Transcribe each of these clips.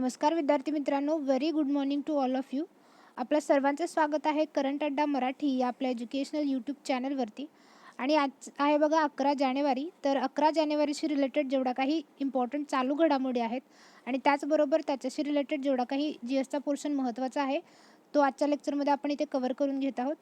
नमस्कार विद्यार्थी मित्रांनो very good morning to all of you आपलं सर्वांचं स्वागत आहे करंट अड्डा मराठी या आपल्या एज्युकेशनल यूट्यूब चॅनलवरती आणि आज आहे बघा अकरा जानेवारी तर अकरा जानेवारीशी रिलेटेड जेवढा काही इम्पॉर्टंट चालू घडामोडी आहेत आणि त्याचबरोबर त्याच्याशी रिलेटेड जेवढा काही जी एसचा पोर्शन महत्त्वाचा आहे तो आजच्या लेक्चरमध्ये आपण इथे कवर करून घेत आहोत.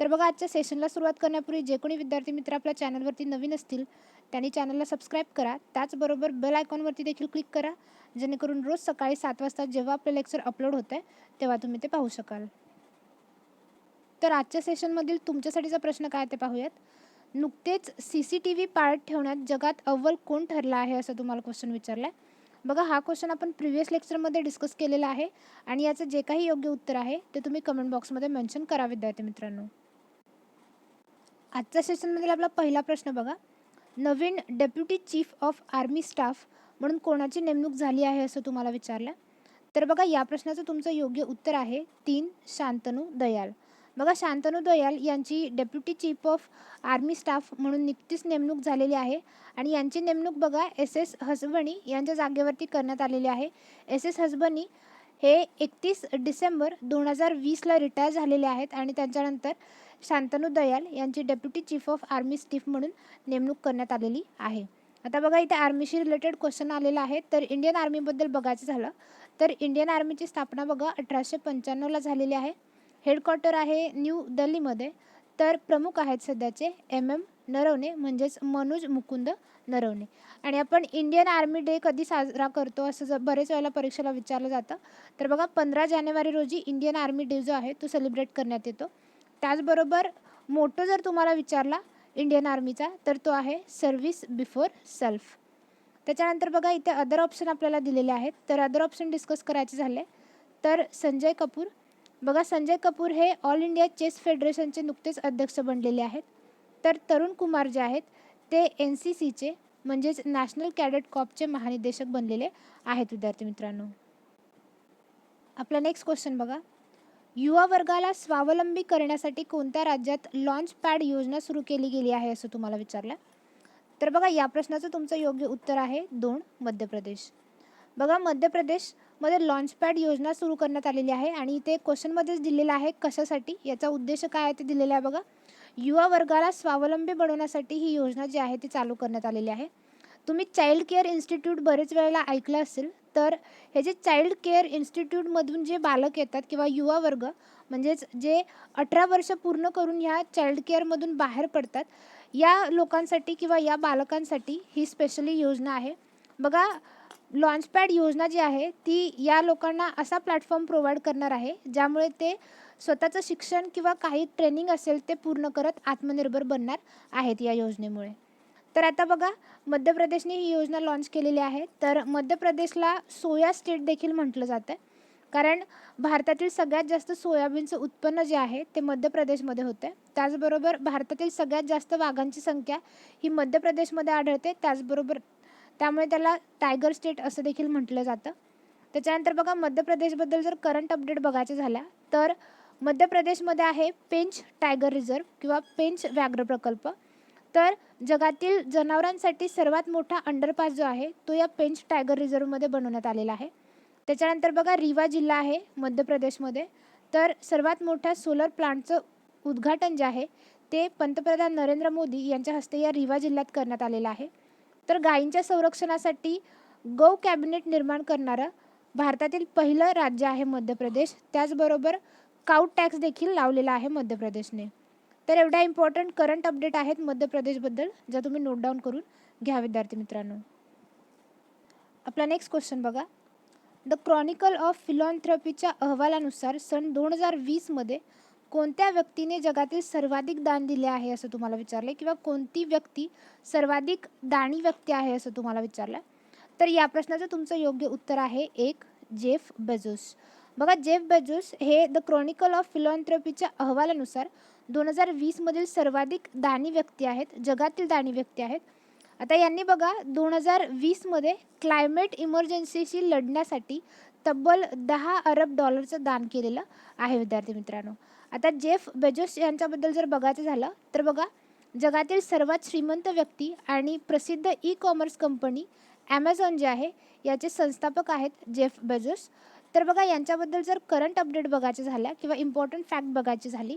तर बघा आजच्या सेशनला सुरुवात करण्यापूर्वी जे कोणी विद्यार्थी मित्र आपल्या चॅनलवरती नवीन असतील त्यांनी चॅनलला सबस्क्राईब करा. त्याचबरोबर बेल आयकॉनवरती देखील क्लिक करा. जेणेकरून रोज सकाळी सात वाजता जेव्हा आपलं लेक्चर अपलोड होतं आहे तेव्हा तुम्ही ते पाहू शकाल. तर आजच्या सेशनमधील तुमच्यासाठीचा प्रश्न काय ते पाहूयात. नुकतेच सी सी टी व्ही पाळत ठेवण्यात जगात अव्वल कोण ठरला आहे असं तुम्हाला क्वेश्चन विचारला आहे बघा हा क्वेश्चन आपण प्रिव्हियस लेक्चरमध्ये डिस्कस केलेला आहे आणि याचं जे काही योग्य उत्तर आहे ते तुम्ही कमेंट बॉक्समध्ये मेन्शन करा विद्यार्थी मित्रांनो. आजच्या सेशनमधील आपला पहिला प्रश्न बघा. नवीन deputy chief of army staff म्हणून कोणाची नेमणूक झाली आहे असं तुम्हाला विचारलं? तर बघा या प्रश्नाचं तुमचं योग्य उत्तर आहे तीन शांतनू दयाल. बघा शांतनू दयाल यांची deputy chief of army staff म्हणून नुकतीच नेमणूक झालेली आहे आणि यांची नेमणूक बघा एस एस हसबणी यांच्या जागेवरती करण्यात आलेली आहे. एस एस हसबणी हे एकतीस डिसेंबर दोन हजार वीसला रिटायर झालेले आहेत आणि त्यांच्यानंतर शांतनू दयाल यांची deputy chief of army staff म्हणून नेमणूक करण्यात आलेली आहे. आता बघा इथे आर्मीशी रिलेटेड क्वेश्चन आलेला आहे. तर इंडियन आर्मीबद्दल बघायचं झालं तर इंडियन आर्मीची स्थापना बघा अठराशे पंच्याण्णवला झालेली आहे. हेडक्वार्टर आहे न्यू दिल्लीमध्ये. तर प्रमुख आहेत सध्याचे एम एम नरवणे म्हणजेच मनोज मुकुंद नरवणे. आणि आपण इंडियन आर्मी डे कधी साजरा करतो असं जर बरेच वेळेला परीक्षेला विचारलं जातं तर बघा पंधरा जानेवारी रोजी इंडियन आर्मी डे जो आहे तो सेलिब्रेट करण्यात येतो. त्याचबरोबर मोटो जर तुम्हाला विचारला इंडियन आर्मीचा तर तो आहे सर्व्हिस बिफोर सेल्फ त्याच्यानंतर बघा इथे अदर ऑप्शन आपल्याला दिलेले आहेत. तर अदर ऑप्शन डिस्कस करायचे झाले. तर संजय कपूर. बघा संजय कपूर हे ऑल इंडिया चेस फेडरेशनचे नुकतेच अध्यक्ष बनलेले आहेत. तर तरुण कुमार जे आहेत ते एन सी सीचे म्हणजेच नॅशनल कॅडेट कॉपचे महानिदेशक बनलेले आहेत विद्यार्थी मित्रांनो. आपला नेक्स्ट क्वेश्चन बघा. युवा वर्गाला स्वावलंबी करण्यासाठी कोणत्या राज्यात लॉन्च पॅड योजना सुरू केली गेली आहे असं तुम्हाला विचारलं? तर बघा या प्रश्नाचं तुमचं योग्य उत्तर आहे दोन मध्य प्रदेश. बघा मध्य प्रदेशमध्ये लॉन्च पॅड योजना सुरू करण्यात आलेली आहे आणि इथे क्वेश्चनमध्येच दिलेलं आहे कशासाठी? याचा उद्देश काय आहे ते दिलेलं आहे बघा. युवा वर्गाला स्वावलंबी बनवण्यासाठी ही योजना जी आहे ती चालू करण्यात आलेली आहे. तुम्ही चाइल्ड केअर इन्स्टिट्यूट बरेच वेळेला ऐकलं असेल तर हे जे चाइल्ड केअर इन्स्टिट्यूटमधून जे बालक येतात किंवा युवा वर्ग म्हणजेच जे अठरा वर्ष पूर्ण करून ह्या चाइल्ड केअरमधून बाहेर पडतात या लोकांसाठी किंवा या बालकांसाठी ही स्पेशली योजना आहे. बघा लॉन्चपॅड योजना जी आहे ती या लोकांना असा प्लॅटफॉर्म प्रोव्हाइड करणार आहे ज्यामुळे ते स्वतःचं शिक्षण किंवा काही ट्रेनिंग असेल ते पूर्ण करत आत्मनिर्भर बनणार आहेत या योजनेमुळे. तर आता बघा मध्य प्रदेशने ही योजना लॉन्च केलेली आहे. तर मध्य प्रदेशला सोया स्टेट देखील म्हटलं जातं. कारण भारतातील सगळ्यात जास्त सोयाबीनचं उत्पन्न जे आहे ते मध्य प्रदेशमध्ये होतं. त्याचबरोबर भारतातील सगळ्यात जास्त वाघांची संख्या ही मध्य प्रदेशमध्ये आढळते. त्याचबरोबर त्यामुळे त्याला टायगर स्टेट असं देखील म्हटलं जातं. त्याच्यानंतर बघा मध्य प्रदेशबद्दल जर करंट अपडेट बघायचं झाल्या तर मध्य प्रदेशमध्ये आहे पेंच टायगर रिझर्व किंवा पेंच व्याघ्र प्रकल्प. तर जगातील जनावरांसाठी सर्वात मोठा अंडरपास जो आहे तो या पेंच टायगर रिझर्वमध्ये बनवण्यात आलेला आहे. त्याच्यानंतर बघा रिवा जिल्हा आहे मध्य प्रदेशमध्ये. तर सर्वात मोठ्या सोलर प्लांटचं उद्घाटन जे आहे ते पंतप्रधान नरेंद्र मोदी यांच्या हस्ते या रिवा जिल्ह्यात करण्यात आलेलं आहे. तर गायींच्या संरक्षणासाठी गौ कॅबिनेट निर्माण करणारं भारतातील पहिलं राज्य आहे मध्य प्रदेश. त्याचबरोबर काउट टॅक्स देखील लावलेला आहे मध्य प्रदेशने. तर एवढ्या इम्पॉर्टंट करंट अपडेट आहेत मध्य प्रदेशबद्दल ज्या तुम्ही नोट डाऊन करून घ्या विद्यार्थी मित्रांनो. आपला नेक्स्ट क्वेश्चन बघा. द क्रॉनिकल ऑफ फिलॉन्थ्रपीच्या अहवालानुसार सन दोन हजार वीसमध्ये कोणत्या व्यक्तीने जगातील सर्वाधिक दान दिले आहे असं तुम्हाला विचारलं किंवा कोणती व्यक्ती सर्वाधिक दानी व्यक्ती आहे असं तुम्हाला विचारलं तर या प्रश्नाचं तुमचं योग्य उत्तर आहे एक जेफ बेजोस बघा जेफ बेजोस हे द क्रॉनिकल ऑफ फिलॉन्थ्रपीच्या अहवालानुसार दोन हजार वीसमधील सर्वाधिक दानी व्यक्ती आहेत जगातील दानी व्यक्ती आहेत. आता यांनी बघा दोन हजार वीसमध्ये क्लायमेट इमर्जन्सीशी लढण्यासाठी तब्बल दहा अरब डॉलरचं दान केलेलं आहे विद्यार्थी मित्रांनो. आता जेफ बेजोस यांच्याबद्दल जर बघायचं झालं तर बघा जगातील सर्वात श्रीमंत व्यक्ती आणि प्रसिद्ध ई कॉमर्स कंपनी ॲमेझॉन जे आहे याचे संस्थापक आहेत जेफ बेजोस. तर बघा यांच्याबद्दल जर करंट अपडेट बघायचं झाल्या किंवा इम्पॉर्टंट फॅक्ट बघायची झाली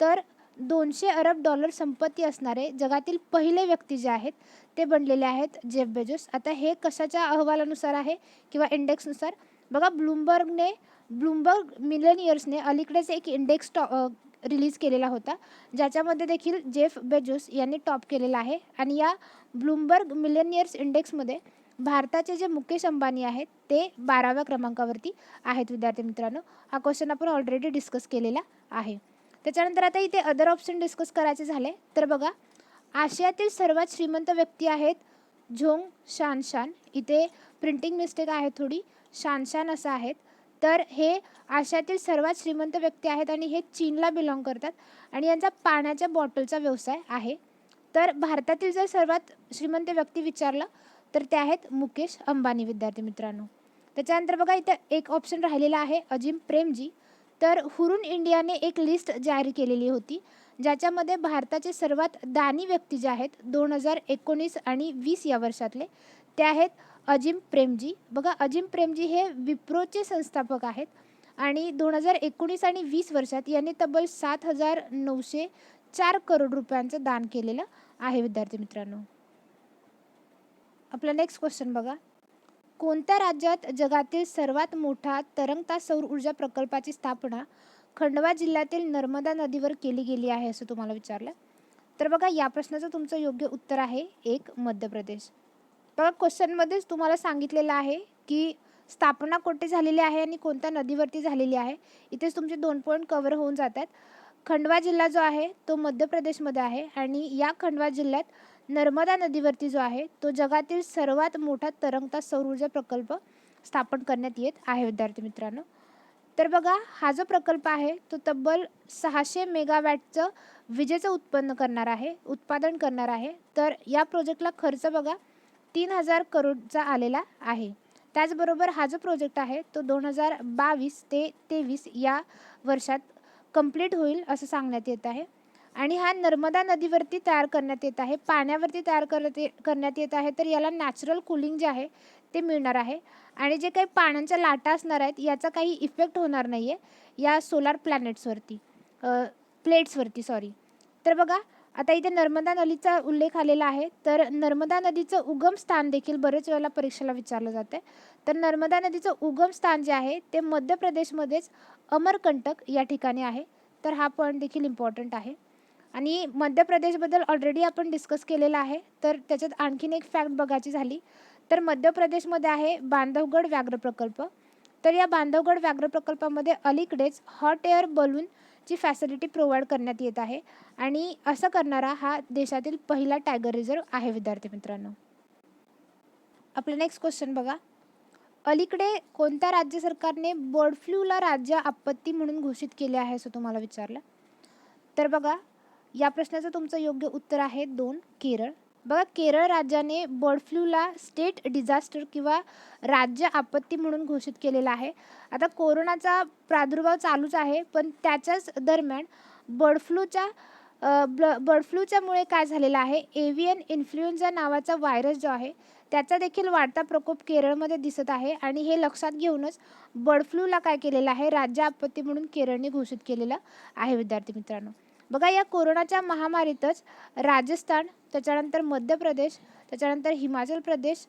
तर दोनशे अरब डॉलर संपत्ती असणारे जगातील पहिले व्यक्ती जे आहेत ते बनलेले आहेत जेफ बेजोस. आता हे कशाच्या अहवालानुसार आहे किंवा इंडेक्सनुसार? बघा ब्लूमबर्गने ब्लूमबर्ग मिलेनियर्सने अलीकडेच एक इंडेक्स टॉ रिलीज केलेला होता ज्याच्यामध्ये देखील जेफ बेजोस यांनी टॉप केलेला आहे. आणि या ब्लूमबर्ग मिलेनियर्स इंडेक्समध्ये भारताचे जे मुकेश अंबानी आहेत ते बाराव्या क्रमांकावरती आहेत विद्यार्थी मित्रांनो. हा क्वेश्चन आपण ऑलरेडी डिस्कस केलेला आहे. त्याच्यानंतर आता इथे अदर ऑप्शन डिस्कस करायचे झाले. तर बघा आशियातील सर्वात श्रीमंत व्यक्ती आहेत झोंग शानशान. इथे प्रिंटिंग मिस्टेक आहे थोडी. शानशान असं आहेत. तर हे आशियातील सर्वात श्रीमंत व्यक्ती आहेत आणि हे चीनला बिलॉंग करतात. आणि यांचा पाण्याच्या बॉटलचा व्यवसाय आहे. तर भारतातील जर सर्वात श्रीमंत व्यक्ती विचारलं तर ते आहेत मुकेश अंबानी विद्यार्थी मित्रांनो. त्याच्यानंतर बघा इथं एक ऑप्शन राहिलेला आहे अजिम प्रेमजी. तर हुरून इंडियाने एक लिस्ट जारी केलेली होती ज्याच्यामध्ये भारताचे सर्वात दानी व्यक्ती जे आहेत दोन हजार एकोणीस आणि वीस या वर्षातले ते आहेत अजिम प्रेमजी. बघा अजिम प्रेमजी हे विप्रोचे संस्थापक आहेत आणि दोन हजार एकोणीस आणि वीस वर्षात यांनी तब्बल सात हजार नऊशे चार करोड रुपयांचं दान केलेलं आहे विद्यार्थी मित्रांनो. आपला नेक्स्ट क्वेश्चन बघा. कोणत्या राज्यात जगातील सर्वात मोठा तरंगता सौर ऊर्जा प्रकल्पाची स्थापना खंडवा जिल्ह्यातील नर्मदा नदीवर केली गेली आहे असं तुम्हाला विचारलं? तर बघा या प्रश्नाचं तुमचं योग्य उत्तर आहे एक मध्य प्रदेश. बघा क्वेश्चनमध्येच तुम्हाला सांगितलेलं आहे की स्थापना कोठे झालेली आहे आणि कोणत्या नदीवरती झालेली आहे. इथेच तुमचे दोन पॉईंट कव्हर होऊन जातात. खंडवा जिल्हा जो आहे तो मध्य प्रदेशमध्ये आहे आणि या खंडवा जिल्ह्यात नर्मदा नदीवरती जो आहे तो जगातील सर्वात मोठा तरंगता सौरऊर्जा प्रकल्प स्थापन करण्यात येत आहे विद्यार्थी मित्रांनो. तर बघा हा जो प्रकल्प आहे तो तब्बल सहाशे मेगावॅटचं विजेचं उत्पन्न करणार आहे उत्पादन करणार आहे. तर या प्रोजेक्टला खर्च बघा तीन हजार करोडचा आलेला आहे. त्याचबरोबर हा जो प्रोजेक्ट आहे तो दोन हजार बावीस ते तेवीस या वर्षात कंप्लीट होईल असं सांगण्यात येत आहे. आणि हा नर्मदा नदीवरती तयार करण्यात येत आहे. पाण्यावरती तयार करत करण्यात येत आहे. तर याला नॅचरल कुलिंग जे आहे ते मिळणार आहे. आणि जे काही पाण्याच्या लाटा असणार आहेत याचा काही इफेक्ट होणार नाही आहे या सोलार प्लॅनेट्सवरती प्लेट्सवरती सॉरी तर बघा आता इथे नर्मदा नदीचा उल्लेख आलेला आहे. तर नर्मदा नदीचं उगम स्थान देखील बरेच वेळेला परीक्षेला विचारलं जातं तर नर्मदा नदीचं उगम स्थान जे आहे ते मध्य प्रदेशमध्येच अमरकंटक या ठिकाणी आहे. तर हा पॉईंट देखील इम्पॉर्टंट आहे. आणि मध्य प्रदेशबद्दल ऑलरेडी आपण डिस्कस केलेलं आहे. तर त्याच्यात आणखीन एक फॅक्ट बघायची झाली तर मध्य प्रदेशमध्ये आहे बांधवगड व्याघ्र प्रकल्प. तर या बांधवगड व्याघ्र प्रकल्पामध्ये अलीकडेच हॉट एअर बलूनची फॅसिलिटी प्रोव्हाइड करण्यात येत आहे. आणि असं करणारा हा देशातील पहिला टायगर रिझर्व आहे विद्यार्थी मित्रांनो. आपलं नेक्स्ट क्वेश्चन बघा. अलीकडे कोणत्या राज्य सरकारने बर्ड फ्लूला राज्य आपत्ती म्हणून घोषित केले आहे असं तुम्हाला विचारलं? तर बघा या प्रश्नाचं तुमचं योग्य उत्तर आहे दोन केरळ. बघा केरळ राज्याने बर्ड फ्लूला स्टेट डिझास्टर किंवा राज्य आपत्ती म्हणून घोषित केलेला आहे. आता कोरोनाचा प्रादुर्भाव चालूच आहे पण त्याच्याच दरम्यान बर्ड फ्लूच्या ब्ल बर्ड फ्लूच्यामुळे काय झालेलं आहे? एव्हियन इन्फ्लुएन्झा नावाचा व्हायरस जो आहे त्याचा देखील वाढता प्रकोप केरळमध्ये दिसत आहे आणि हे लक्षात घेऊनच बर्ड फ्लूला काय केलेलं आहे? राज्य आपत्ती म्हणून केरळने घोषित केलेलं आहे विद्यार्थी मित्रांनो. बघा या कोरोनाच्या महामारीतच राजस्थान त्याच्यानंतर मध्य प्रदेश त्याच्यानंतर हिमाचल प्रदेश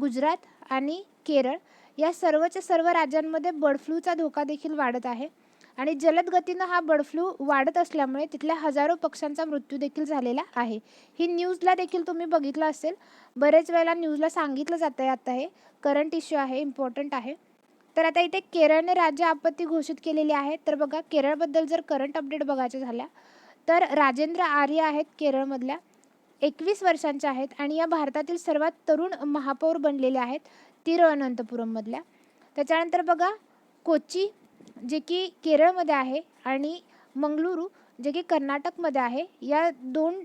गुजरात आणि केरळ या सर्वच्या सर्व राज्यांमध्ये बर्ड फ्लूचा धोका देखील वाढत आहे. आणि जलद गतीनं हा बर्ड फ्लू वाढत असल्यामुळे तिथल्या हजारो पक्ष्यांचा मृत्यू देखील झालेला आहे. ही न्यूजला देखील तुम्ही बघितलं असेल. बरेच वेळेला न्यूजला सांगितलं जातं आहे आता हे करंट इश्यू आहे इम्पॉर्टंट आहे. तर आता इथे केरळने राज्य आपत्ती घोषित केलेली आहे. तर बघा केरळबद्दल जर करंट अपडेट बघायचं झाल्या तर राजेंद्र आर्य आहेत केरळमधल्या एकवीस वर्षांच्या आहेत आणि या भारतातील सर्वात तरुण महापौर बनलेले आहेत तिरुअनंतपुरममधल्या. त्याच्यानंतर बघा कोची जे की केरळमध्ये आहे आणि मंगळुरू जे की कर्नाटकमध्ये आहे या दोन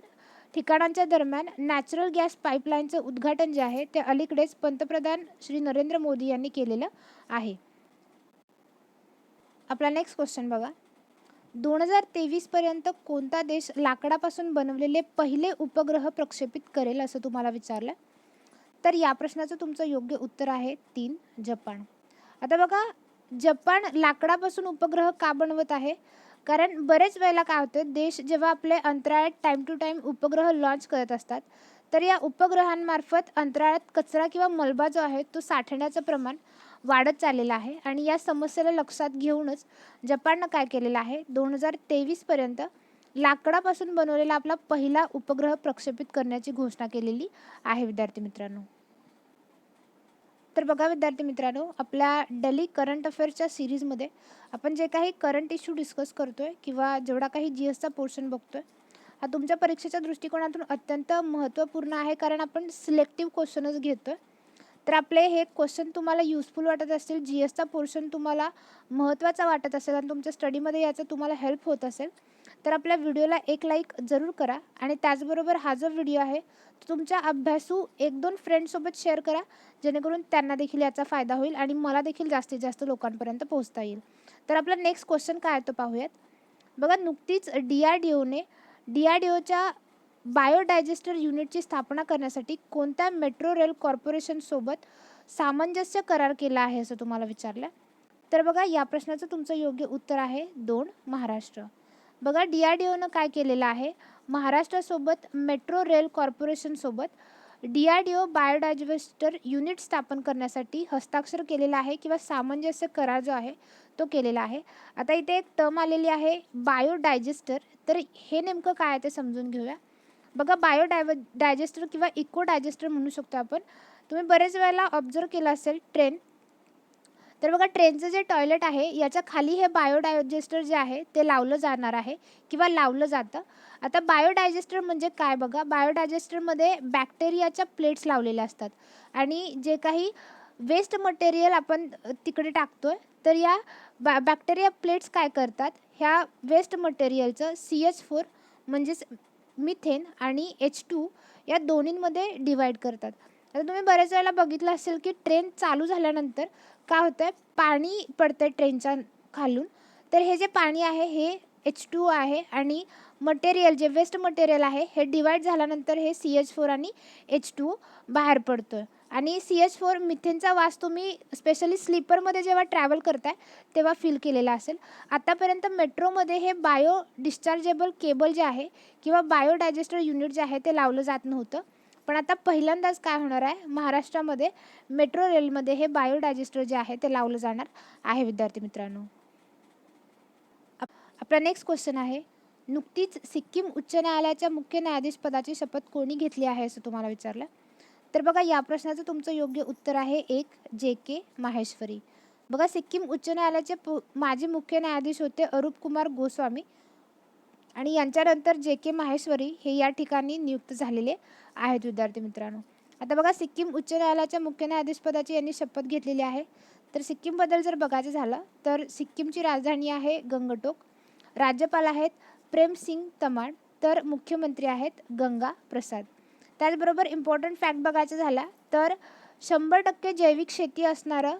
ठिकाणांच्या दरम्यान नॅचरल गॅस पाईपलाईनचं उद्घाटन जे आहे ते अलीकडेच पंतप्रधान श्री नरेंद्र मोदी यांनी केलेलं आहे. आपला नेक्स्ट क्वेश्चन बघा. दोन हजार तेवीसपर्यंत कोणता देश लाकडापासून बनवलेले पहिले उपग्रह प्रक्षेपित करेल असं तुम्हाला विचारलं? तर या प्रश्नाचं तुमचं योग्य उत्तर आहे तीन जपान. आता बघा जपान लाकडापासून उपग्रह का बनवत आहे? कारण बरेच वेळेला काय होतं देश जेव्हा आपले अंतराळात टाईम टू टाईम उपग्रह लॉन्च करत असतात तर या उपग्रहांमार्फत अंतराळात कचरा किंवा मलबा जो आहे तो साठवण्याचं प्रमाण वाढत चाललेला आहे आणि या समस्येला लक्षात घेऊनच जपाननं काय केलेलं आहे? दोन हजार तेवीसपर्यंत लाकडापासून बनवलेला आपला पहिला उपग्रह प्रक्षेपित करण्याची घोषणा केलेली आहे विद्यार्थी मित्रांनो. तर बघा विद्यार्थी मित्रांनो आपल्या डेली करंट अफेअर्सच्या सिरीजमध्ये आपण जे काही करंट इश्यू डिस्कस करतोय किंवा जेवढा काही जी एसचा पोर्शन बघतोय हा तुमच्या परीक्षेच्या दृष्टिकोनातून अत्यंत महत्त्वपूर्ण आहे कारण आपण सिलेक्टिव्ह क्वेश्चनच घेतोय. तर आपले हे क्वेश्चन तुम्हाला युजफुल वाटत असतील जी एसचा पोर्शन तुम्हाला महत्त्वाचा वाटत असेल आणि तुमच्या स्टडीमध्ये याचा तुम्हाला हेल्प होत असेल तर आपल्या व्हिडिओला एक लाईक जरूर करा आणि त्याचबरोबर हा जो व्हिडिओ आहे तो तुमच्या अभ्यासू एक दोन फ्रेंडसोबत शेअर करा जेणेकरून त्यांना देखील याचा फायदा होईल आणि मला देखील जास्तीत जास्त लोकांपर्यंत पोहोचता येईल. तर आपला नेक्स्ट क्वेश्चन काय तो पाहूयात. बघा नुकतीच डी आर डी ओने डी आर डी ओच्या बायोडायजेस्टर युनिटची स्थापना करण्यासाठी कोणत्या मेट्रो रेल कॉर्पोरेशनसोबत सामंजस्य करार केला आहे असं तुम्हाला विचारलं? तर बघा या प्रश्नाचं तुमचं योग्य उत्तर आहे दोन महाराष्ट्र. बघा डी आर डी ओनं काय केलेलं आहे? महाराष्ट्रासोबत metro rail कॉर्पोरेशनसोबत D R D O biodigester unit स्थापन करण्यासाठी हस्ताक्षर केलेला आहे किंवा सामंजस्य करार जो आहे तो केलेला आहे. आता इथे एक टर्म आलेली आहे बायोडायजेस्टर. तर हे नेमकं काय आहे ते समजून घेऊया. बघा बायो डायव डायजेस्टर किंवा इको डायजेस्टर म्हणू शकतो आपण. तुम्ही बरेच वेळेला ऑब्झर्व केलं असेल ट्रेन तर बघा ट्रेनचं जे टॉयलेट आहे याच्या खाली हे बायोडायजेस्टर जे आहे ते लावलं जाणार आहे किंवा लावलं जातं. आता बायोडायजेस्टर म्हणजे काय बघा? बायोडायजेस्टरमध्ये बॅक्टेरियाच्या प्लेट्स लावलेल्या असतात. आणि जे काही वेस्ट मटेरियल आपण तिकडे टाकतो आहे तर या बॅ बॅक्टेरिया प्लेट्स काय करतात? ह्या वेस्ट मटेरियलचं सी एच फोर म्हणजेच मिथेन आणि एच टू या दोन्हींमध्ये डिवाईड करतात. आता तुम्ही बऱ्याच वेळेला बघितलं असेल की ट्रेन चालू झाल्यानंतर काय होतं आहे पाणी पडतं आहे ट्रेनच्या खालून. तर हे जे पाणी आहे हे एच टू आहे आणि मटेरियल जे वेस्ट मटेरियल आहे हे डिवाईड झाल्यानंतर हे सी एच फोर आणि एच टू बाहेर पडतो आहे आणि सी एच फोर मिथेनचा वास तुम्ही स्पेशली स्लीपरमध्ये जेव्हा ट्रॅव्हल करताय तेव्हा फील केलेला असेल. आतापर्यंत मेट्रोमध्ये हे बायो डिस्चार्जेबल केबल जे आहे किंवा बायो डायजेस्टर युनिट जे आहे ते लावलं जात नव्हतं. पण आता पहिल्यांदाच काय होणार आहे? महाराष्ट्रामध्ये मेट्रो रेलमध्ये हे बायो डायजेस्टर जे आहे ते लावलं जाणार आहे विद्यार्थी मित्रांनो. आपला नेक्स्ट क्वेश्चन आहे नुकतीच सिक्कीम उच्च न्यायालयाच्या मुख्य न्यायाधीश पदाची शपथ कोणी घेतली आहे असं तुम्हाला विचारलं? तर बघा या प्रश्नाचं तुमचं योग्य उत्तर आहे एक जे के माहेश्वरी. बघा सिक्कीम उच्च न्यायालयाचे पु माजी मुख्य न्यायाधीश होते अरूप कुमार गोस्वामी. आणि यांच्यानंतर जे के माहेश्वरी हे या ठिकाणी नियुक्त झालेले आहेत विद्यार्थी मित्रांनो. आता बघा सिक्कीम उच्च न्यायालयाच्या मुख्य न्यायाधीशपदाची यांनी शपथ घेतलेली आहे. तर सिक्कीमबद्दल जर बघायचं झालं तर सिक्कीमची राजधानी आहे गंगटोक. राज्यपाल आहेत प्रेम सिंग तमाड. तर मुख्यमंत्री आहेत गंगा प्रसाद त्याचबरोबर इम्पॉर्टंट फॅक्ट बघायचं झाला तर शंभर टक्के जैविक शेती असणारं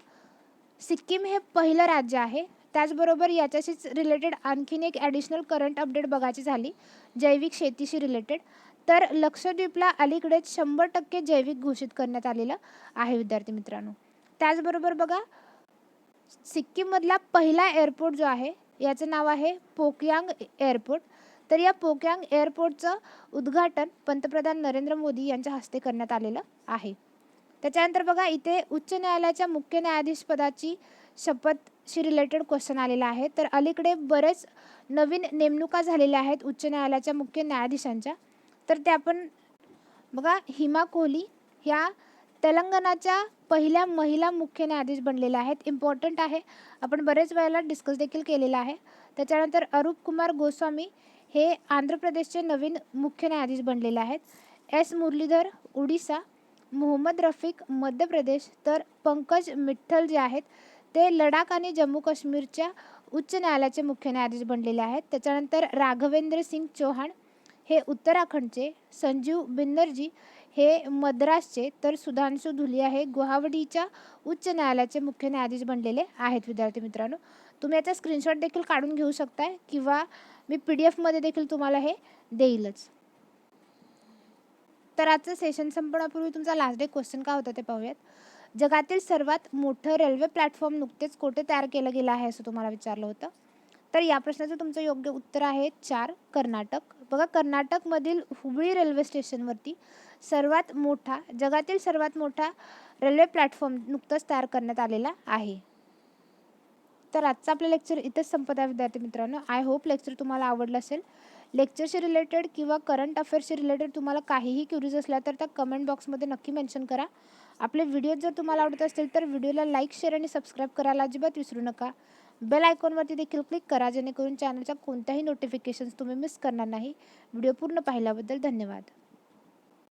सिक्कीम हे पहिलं राज्य आहे. त्याचबरोबर याच्याशीच रिलेटेड आणखीन एक ॲडिशनल करंट अपडेट बघायची झाली जैविक शेतीशी रिलेटेड तर लक्षद्वीपला अलीकडेच शंभर टक्के जैविक घोषित करण्यात आलेलं आहे विद्यार्थी मित्रांनो. त्याचबरोबर बघा सिक्कीममधला पहिला एअरपोर्ट जो आहे याचं नाव आहे पोकयांग एअरपोर्ट तर या पोक्यांग एअरपोर्टचं उद्घाटन पंतप्रधान नरेंद्र मोदी यांच्या हस्ते करण्यात आलेलं आहे. त्याच्यानंतर बघा इथे उच्च न्यायालयाच्या मुख्य न्यायाधीशपदाची शपथशी रिलेटेड क्वेश्चन आलेला आहे. तर अलीकडे बरेच नवीन नेमणुका झालेल्या आहेत उच्च न्यायालयाच्या मुख्य न्यायाधीशांच्या. तर ते आपण बघा हिमा कोहली ह्या तेलंगणाच्या पहिल्या महिला मुख्य न्यायाधीश बनलेल्या आहेत. इम्पॉर्टंट आहे. आपण बरेच वेळेला डिस्कस देखील केलेला आहे. त्याच्यानंतर अरूप कुमार गोस्वामी हे आंध्र प्रदेशचे नवीन मुख्य न्यायाधीश बनलेले आहेत. एस. मुरलीधर ओडिसा मोहम्मद रफिक मध्य प्रदेश तर पंकज मिठ्ठल जे आहेत ते लडाख आणि जम्मू काश्मीरच्या उच्च न्यायालयाचे मुख्य न्यायाधीश बनलेले आहेत. त्याच्यानंतर राघवेंद्र सिंग चौहान हे उत्तराखंडचे संजीव बिन्नरजी हे मद्रासचे तर सुधांशु धुलिया हे गुवाहाटीच्या उच्च न्यायालयाचे मुख्य न्यायाधीश बनलेले आहेत. विद्यार्थी मित्रांनो तुम्ही याचा स्क्रीनशॉट देखील काढून घेऊ शकताय किंवा मी पी डी एफमध्ये देखील तुम्हाला हे देईलच. तर आजचं सेशन संपण्यापूर्वी तुमचा लास्ट डे क्वेश्चन काय होता ते पाहूयात. जगातील सर्वात मोठं रेल्वे प्लॅटफॉर्म नुकतेच कोठे तयार केलं गेलं आहे असं तुम्हाला विचारलं होतं. तर या प्रश्नाचं तुमचं योग्य उत्तर आहे चार कर्नाटक. बघा कर्नाटकमधील हुबळी रेल्वे स्टेशनवरती सर्वात मोठा जगातील सर्वात मोठा रेल्वे प्लॅटफॉर्म नुकताच तयार करण्यात आलेला आहे. तर आजचं आपलं लेक्चर इथंच संपत आहे विद्यार्थी मित्रांनो. आय होप लेक्चर तुम्हाला आवडलं असेल. लेक्चरशी रिलेटेड किंवा करंट अफेअर्सशी रिलेटेड तुम्हाला काहीही क्युरीज असल्या तर त्या कमेंट बॉक्समध्ये नक्की मेन्शन करा. आपले व्हिडिओ जर तुम्हाला आवडत असतील तर व्हिडिओला लाईक शेअर आणि सबस्क्राईब करायला अजिबात विसरू नका. बेल आयकॉनवरती देखील क्लिक करा जेणेकरून चॅनलच्या कोणत्याही नोटिफिकेशन्स तुम्ही मिस करणार नाही. व्हिडिओ पूर्ण पाहिल्याबद्दल धन्यवाद.